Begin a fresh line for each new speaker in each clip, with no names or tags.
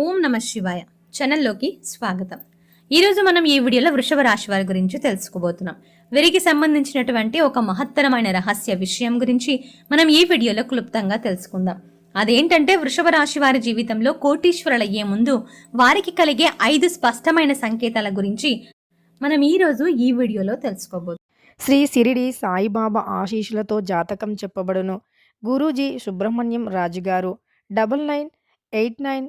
ఓం నమ శివాయ. ఛానల్లోకి స్వాగతం. ఈరోజు మనం ఈ వీడియోలో వృషభ రాశి వారి గురించి తెలుసుకోబోతున్నాం. వీరికి సంబంధించినటువంటి ఒక మహత్తరమైన రహస్య విషయం గురించి మనం ఈ వీడియోలో క్లుప్తంగా తెలుసుకుందాం. అదేంటంటే వృషభ రాశి వారి జీవితంలో కోటీశ్వరులయ్యే ముందు వారికి కలిగే ఐదు స్పష్టమైన సంకేతాల గురించి మనం ఈరోజు ఈ వీడియోలో తెలుసుకోబోతున్నాం.
శ్రీ సిరిడి సాయిబాబా ఆశీషులతో జాతకం చెప్పబడును. గురూజీ సుబ్రహ్మణ్యం రాజు గారు double nine eight nine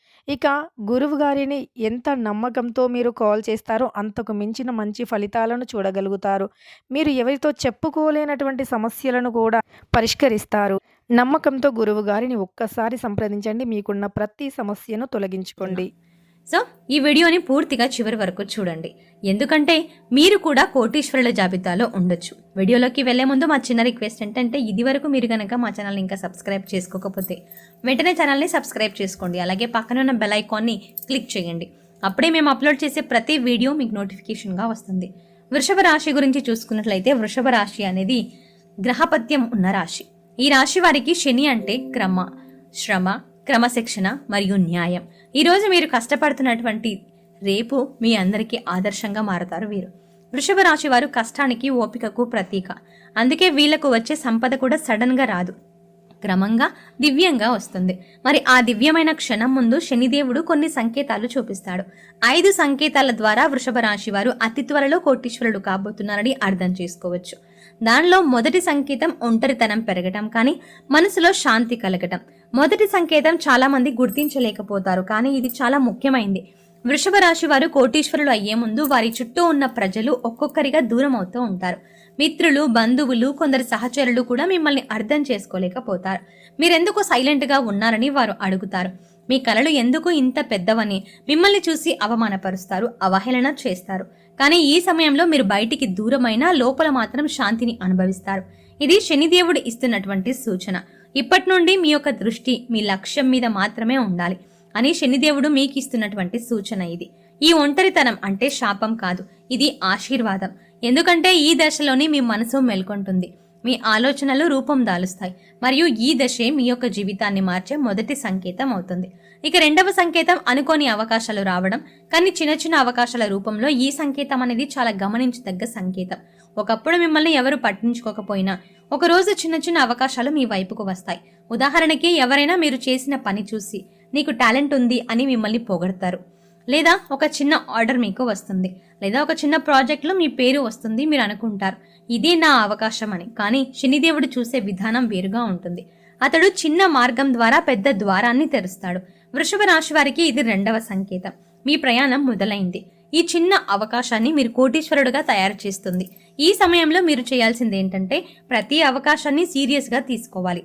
ఇక గురువు గారిని ఎంత నమ్మకంతో మీరు కాల్ చేస్తారో అంతకు మించిన మంచి ఫలితాలను చూడగలుగుతారు. మీరు ఎవరితో చెప్పుకోలేనటువంటి సమస్యలను కూడా పరిష్కరిస్తారు. నమ్మకంతో గురువు గారిని ఒక్కసారి సంప్రదించండి. మీకున్న ప్రతి సమస్యను తొలగించుకోండి.
సో ఈ వీడియోని పూర్తిగా చివరి వరకు చూడండి. ఎందుకంటే మీరు కూడా కోటీశ్వరుల జాబితాలో ఉండొచ్చు. వీడియోలోకి వెళ్ళే ముందు మా చిన్న రిక్వెస్ట్ ఏంటంటే ఇది వరకు మీరు కనుక మా ఛానల్ని ఇంకా సబ్స్క్రైబ్ చేసుకోకపోతే వెంటనే ఛానల్ని సబ్స్క్రైబ్ చేసుకోండి. అలాగే పక్కన ఉన్న బెల్ ఐకాన్ని క్లిక్ చేయండి. అప్పుడే మేము అప్లోడ్ చేసే ప్రతి వీడియో మీకు నోటిఫికేషన్గా వస్తుంది. వృషభ రాశి గురించి చూసుకున్నట్లయితే వృషభ రాశి అనేది గ్రహపత్యం ఉన్న రాశి. ఈ రాశి వారికి శని అంటే క్రమ శ్రమ క్రమశిక్షణ మరియు న్యాయం. ఈరోజు మీరు కష్టపడుతున్నటువంటి రేపు మీ అందరికీ ఆదర్శంగా మారతారు వీరు. వృషభ రాశి వారు కష్టానికి ఓపికకు ప్రతీక. అందుకే వీళ్ళకు వచ్చే సంపద కూడా సడన్గా రాదు. క్రమంగా దివ్యంగా వస్తుంది. మరి ఆ దివ్యమైన క్షణం ముందు శనిదేవుడు కొన్ని సంకేతాలు చూపిస్తాడు. ఐదు సంకేతాల ద్వారా వృషభ రాశి వారు అతి త్వరలో కోటీశ్వరుడు కాబోతున్నారని అర్థం చేసుకోవచ్చు. దానిలో మొదటి సంకేతం ఒంటరితనం పెరగటం కానీ మనసులో శాంతి కలగటం. మొదటి సంకేతం చాలా మంది గుర్తించలేకపోతారు కానీ ఇది చాలా ముఖ్యమైంది. వృషభ రాశి వారు కోటీశ్వరులు అయ్యే ముందు వారి చుట్టూ ఉన్న ప్రజలు ఒక్కొక్కరిగా దూరం అవుతూ ఉంటారు. మిత్రులు బంధువులు కొందరు సహచరులు కూడా మిమ్మల్ని అర్థం చేసుకోలేకపోతారు. మీరెందుకు సైలెంట్గా ఉన్నారని వారు అడుగుతారు. మీ కళలు ఎందుకు ఇంత పెద్దవని మిమ్మల్ని చూసి అవమానపరుస్తారు అవహేళన చేస్తారు. కానీ ఈ సమయంలో మీరు బయటికి దూరమైన లోపల మాత్రం శాంతిని అనుభవిస్తారు. ఇది శనిదేవుడు ఇస్తున్నటువంటి సూచన. ఇప్పటి నుండి మీ యొక్క దృష్టి మీ లక్ష్యం మీద మాత్రమే ఉండాలి. అని శనిదేవుడు మీకు ఇస్తున్నటువంటి సూచన ఇది. ఈ ఒంటరితనం అంటే శాపం కాదు. ఇది ఆశీర్వాదం. ఎందుకంటే ఈ దశలోనే మీ మనసు మేల్కొంటుంది. మీ ఆలోచనలు రూపం దాలుస్తాయి. మరియు ఈ దశే మీ యొక్క జీవితాన్ని మార్చే మొదటి సంకేతం అవుతుంది. ఇక రెండవ సంకేతం అనుకోని అవకాశాలు రావడం. కానీ చిన్న చిన్న అవకాశాల రూపంలో ఈ సంకేతం అనేది చాలా గమనించదగ్గ సంకేతం. ఒకప్పుడు మిమ్మల్ని ఎవరు పట్టించుకోకపోయినా ఒకరోజు చిన్న చిన్న అవకాశాలు మీ వైపుకు వస్తాయి. ఉదాహరణకి ఎవరైనా మీరు చేసిన పని చూసి నీకు టాలెంట్ ఉంది అని మిమ్మల్ని పొగడతారు. లేదా ఒక చిన్న ఆర్డర్ మీకు వస్తుంది. లేదా ఒక చిన్న ప్రాజెక్ట్లో మీ పేరు వస్తుంది మీరు అనుకుంటారు. ఇది నా అవకాశం అని. కానీ శనిదేవుడు చూసే విధానం వేరుగా ఉంటుంది. అతడు చిన్న మార్గం ద్వారా పెద్ద ద్వారాన్ని తెరుస్తాడు. వృషభ రాశి వారికి ఇది రెండవ సంకేతం. మీ ప్రయాణం మొదలైంది. ఈ చిన్న అవకాశాన్ని మీరు కోటీశ్వరుడుగా తయారు చేస్తుంది. ఈ సమయంలో మీరు చేయాల్సింది ఏంటంటే ప్రతి అవకాశాన్ని సీరియస్గా తీసుకోవాలి.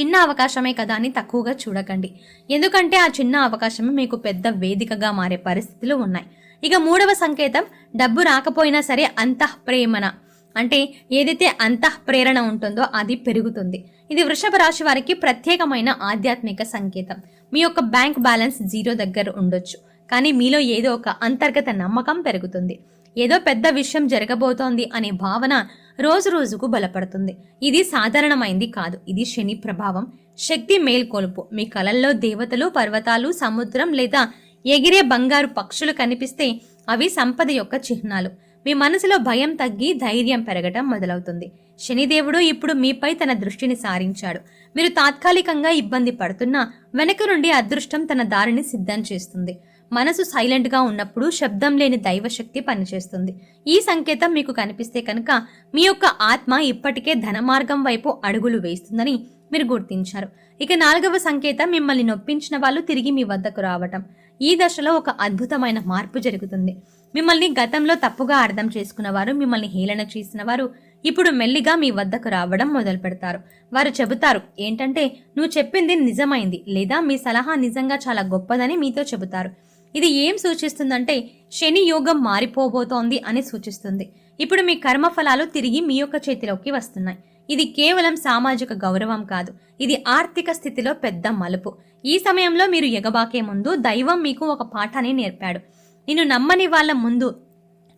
చిన్న అవకాశమే కదా అని తక్కువగా చూడకండి. ఎందుకంటే ఆ చిన్న అవకాశమే మీకు పెద్ద వేదికగా మారే పరిస్థితులు ఉన్నాయి. ఇక మూడవ సంకేతం డబ్బు రాకపోయినా సరే అంతఃప్రేమణ. అంటే ఏదైతే అంతః ప్రేరణ ఉంటుందో అది పెరుగుతుంది. ఇది వృషభ రాశి వారికి ప్రత్యేకమైన ఆధ్యాత్మిక సంకేతం. మీ యొక్క బ్యాంక్ బ్యాలెన్స్ జీరో దగ్గర ఉండొచ్చు. కానీ మీలో ఏదో ఒక అంతర్గత నమ్మకం పెరుగుతుంది. ఏదో పెద్ద విషయం జరగబోతోంది అనే భావన రోజు రోజుకు బలపడుతుంది. ఇది సాధారణమైంది కాదు. ఇది శని ప్రభావం. శక్తి మేల్కొలుపు. మీ కలల్లో దేవతలు పర్వతాలు సముద్రం లేదా ఎగిరే బంగారు పక్షులు కనిపిస్తే అవి సంపద యొక్క చిహ్నాలు. మీ మనసులో భయం తగ్గి ధైర్యం పెరగటం మొదలవుతుంది. శనిదేవుడు ఇప్పుడు మీపై తన దృష్టిని సారించాడు. మీరు తాత్కాలికంగా ఇబ్బంది పడుతున్నా వెనక నుండి అదృష్టం తన దారిని సిద్ధం చేస్తుంది. మనసు సైలెంట్గా ఉన్నప్పుడు శబ్దం లేని దైవశక్తి పనిచేస్తుంది. ఈ సంకేతం మీకు కనిపిస్తే కనుక మీ యొక్క ఆత్మ ఇప్పటికే ధన మార్గం వైపు అడుగులు వేస్తుందని మీరు గుర్తించారు. ఇక నాలుగవ సంకేతం మిమ్మల్ని నొప్పించిన వాళ్ళు తిరిగి మీ వద్దకు రావటం. ఈ దశలో ఒక అద్భుతమైన మార్పు జరుగుతుంది. మిమ్మల్ని గతంలో తప్పుగా అర్థం చేసుకున్నవారు మిమ్మల్ని హేళన చేసిన వారు ఇప్పుడు మెల్లిగా మీ వద్దకు రావడం మొదలు పెడతారు. వారు చెబుతారు ఏంటంటే నువ్వు చెప్పింది నిజమైంది లేదా మీ సలహా నిజంగా చాలా గొప్పదని మీతో చెబుతారు. ఇది ఏం సూచిస్తుందంటే శని యోగం మారిపోబోతోంది అని సూచిస్తుంది. ఇప్పుడు మీ కర్మఫలాలు తిరిగి మీ యొక్క చేతిలోకి వస్తున్నాయి. ఇది కేవలం సామాజిక గౌరవం కాదు. ఇది ఆర్థిక స్థితిలో పెద్ద మలుపు. ఈ సమయంలో మీరు ఎగబాకే ముందు దైవం మీకు ఒక పాఠాన్ని నేర్పాడు. నిన్ను నమ్మని వాళ్ళ ముందు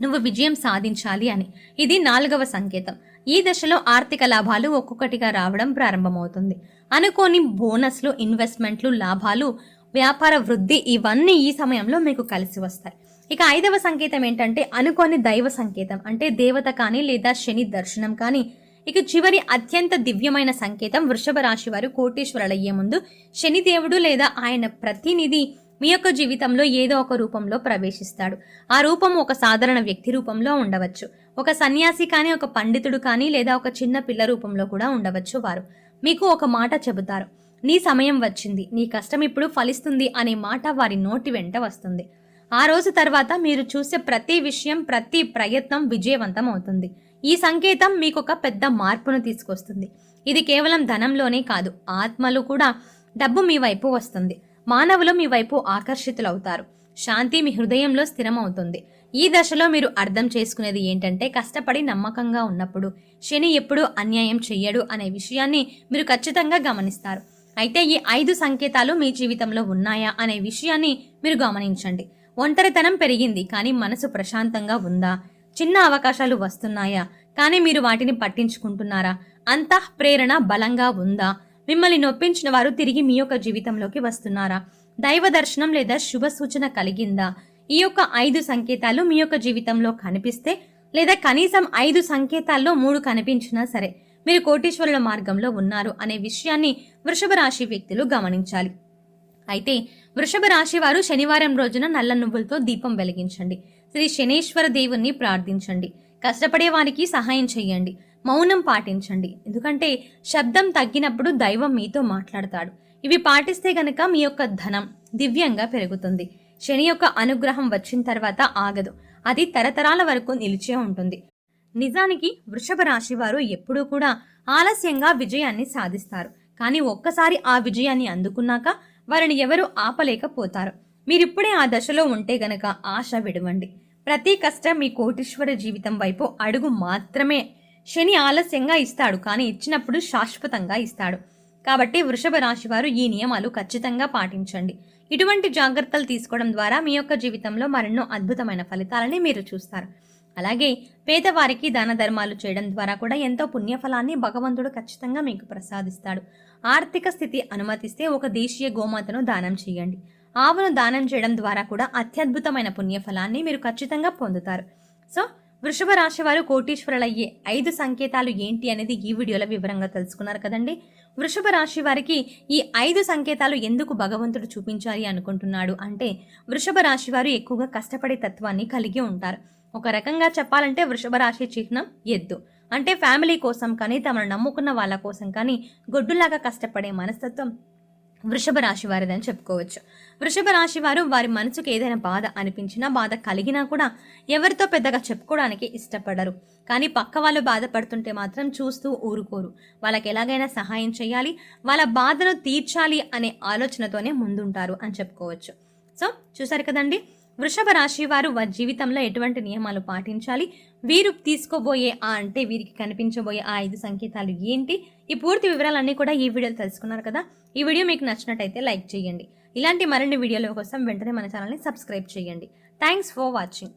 నువ్వు విజయం సాధించాలి అని. ఇది నాలుగవ సంకేతం. ఈ దశలో ఆర్థిక లాభాలు ఒక్కొక్కటిగా రావడం ప్రారంభమవుతుంది. అనుకోని బోనస్లు ఇన్వెస్ట్మెంట్లు లాభాలు వ్యాపార వృద్ధి ఇవన్నీ ఈ సమయంలో మీకు కలిసి వస్తాయి. ఇక ఐదవ సంకేతం ఏంటంటే అనుకోని దైవ సంకేతం. అంటే దేవత కానీ లేదా శని దర్శనం కానీ. ఇక చివరి అత్యంత దివ్యమైన సంకేతం వృషభ రాశి వారు కోటీశ్వరులయ్యే ముందు శనిదేవుడు లేదా ఆయన ప్రతినిధి మీ యొక్క జీవితంలో ఏదో ఒక రూపంలో ప్రవేశిస్తాడు. ఆ రూపం ఒక సాధారణ వ్యక్తి రూపంలో ఉండవచ్చు. ఒక సన్యాసి కానీ ఒక పండితుడు కానీ లేదా ఒక చిన్న పిల్ల రూపంలో కూడా ఉండవచ్చు వారు. మీకు ఒక మాట చెబుతారు. నీ సమయం వచ్చింది నీ కష్టం ఇప్పుడు ఫలిస్తుంది అనే మాట వారి నోటి వెంట వస్తుంది. ఆ రోజు తర్వాత మీరు చూసే ప్రతి విషయం ప్రతి ప్రయత్నం విజయవంతం అవుతుంది. ఈ సంకేతం మీకు ఒక పెద్ద మార్పును తీసుకొస్తుంది. ఇది కేవలం ధనంలోనే కాదు ఆత్మలు కూడా డబ్బు మీ వైపు వస్తుంది. మానవులు మీ వైపు ఆకర్షితులవుతారు. శాంతి మీ హృదయంలో స్థిరమవుతుంది. ఈ దశలో మీరు అర్థం చేసుకునేది ఏంటంటే కష్టపడి నమ్మకంగా ఉన్నప్పుడు శని ఎప్పుడూ అన్యాయం చెయ్యడు అనే విషయాన్ని మీరు ఖచ్చితంగా గమనిస్తారు. అయితే ఈ ఐదు సంకేతాలు మీ జీవితంలో ఉన్నాయా అనే విషయాన్ని మీరు గమనించండి. ఒంటరితనం పెరిగింది కానీ మనసు ప్రశాంతంగా ఉందా? చిన్న అవకాశాలు వస్తున్నాయా? కానీ మీరు వాటిని పట్టించుకుంటున్నారా? అంతః ప్రేరణ బలంగా ఉందా? మిమ్మల్ని నొప్పించిన వారు తిరిగి మీ యొక్క జీవితంలోకి వస్తున్నారా? దైవ దర్శనం లేదా శుభ సూచన కలిగిందా? ఈ యొక్క ఐదు సంకేతాలు మీ యొక్క జీవితంలో కనిపిస్తే లేదా కనీసం ఐదు సంకేతాల్లో మూడు కనిపించినా సరే మీరు కోటీశ్వరుల మార్గంలో ఉన్నారు అనే విషయాన్ని వృషభ రాశి వ్యక్తులు గమనించాలి. అయితే వృషభ రాశి వారు శనివారం రోజున నల్ల నువ్వులతో దీపం వెలిగించండి. శ్రీ శనేశ్వర దేవుణ్ణి ప్రార్థించండి. కష్టపడే వారికి సహాయం చేయండి. మౌనం పాటించండి. ఎందుకంటే శబ్దం తగ్గినప్పుడు దైవం మీతో మాట్లాడతాడు. ఇవి పాటిస్తే గనక మీ యొక్క ధనం దివ్యంగా పెరుగుతుంది. శని యొక్క అనుగ్రహం వచ్చిన తర్వాత ఆగదు. అది తరతరాల వరకు నిలిచే ఉంటుంది. నిజానికి వృషభ రాశి వారు ఎప్పుడూ కూడా ఆలస్యంగా విజయాన్ని సాధిస్తారు. కానీ ఒక్కసారి ఆ విజయాన్ని అందుకున్నాక వారిని ఎవరు ఆపలేకపోతారు. మీరిప్పుడే ఆ దశలో ఉంటే గనక ఆశ విడవండి. ప్రతి కష్టం మీ కోటీశ్వర జీవితం వైపు అడుగు మాత్రమే. శని ఆలస్యంగా ఇస్తాడు కానీ ఇచ్చినప్పుడు శాశ్వతంగా ఇస్తాడు. కాబట్టి వృషభ రాశి వారు ఈ నియమాలు ఖచ్చితంగా పాటించండి. ఇటువంటి జాగ్రత్తలు తీసుకోవడం ద్వారా మీ యొక్క జీవితంలో మరెన్నో అద్భుతమైన ఫలితాలని మీరు చూస్తారు. అలాగే పేదవారికి దాన ధర్మాలు చేయడం ద్వారా కూడా ఎంతో పుణ్యఫలాన్ని భగవంతుడు ఖచ్చితంగా మీకు ప్రసాదిస్తాడు. ఆర్థిక స్థితి అనుమతిస్తే ఒక దేశీయ గోమాతను దానం చేయండి. ఆవును దానం చేయడం ద్వారా కూడా అత్యద్భుతమైన పుణ్యఫలాన్ని మీరు ఖచ్చితంగా పొందుతారు. సో వృషభ రాశి వారు కోటీశ్వరులయ్యే ఐదు సంకేతాలు ఏంటి అనేది ఈ వీడియోలో వివరంగా తెలుసుకున్నారు కదండి. వృషభ రాశి వారికి ఈ ఐదు సంకేతాలు ఎందుకు భగవంతుడు చూపించాలి అనుకుంటున్నాడు అంటే వృషభ రాశి వారు ఎక్కువగా కష్టపడే తత్వాన్ని కలిగి ఉంటారు. ఒక రకంగా చెప్పాలంటే వృషభ రాశి చిహ్నం ఎద్దు. అంటే ఫ్యామిలీ కోసం కానీ తమను నమ్ముకున్న వాళ్ళ కోసం కానీ గొడ్డులాగా కష్టపడే మనస్తత్వం వృషభ రాశి వారిదని చెప్పుకోవచ్చు. వృషభ రాశి వారు వారి మనసుకు ఏదైనా బాధ అనిపించినా బాధ కలిగినా కూడా ఎవరితో పెద్దగా చెప్పుకోవడానికి ఇష్టపడరు. కానీ పక్క వాళ్ళు బాధపడుతుంటే మాత్రం చూస్తూ ఊరుకోరు. వాళ్ళకి ఎలాగైనా సహాయం చేయాలి వాళ్ళ బాధను తీర్చాలి అనే ఆలోచనతోనే ముందుంటారు అని చెప్పుకోవచ్చు. సో చూసారు కదండి? వృషభ రాశి వారు వారి జీవితంలో ఎటువంటి నియమాలు పాటించాలి? వీరు తీసుకోబోయే ఆ అంటే వీరికి కనిపించబోయే ఆ ఐదు సంకేతాలు ఏంటి? ఈ పూర్తి వివరాలన్నీ కూడా ఈ వీడియోలో తెలుసుకున్నారు కదా? ఈ వీడియో మీకు నచ్చినట్టయితే లైక్ చేయండి. ఇలాంటి మరిన్ని వీడియోల కోసం వెంటనే మన ఛానల్ని సబ్స్క్రైబ్ చేయండి. Thanks for watching.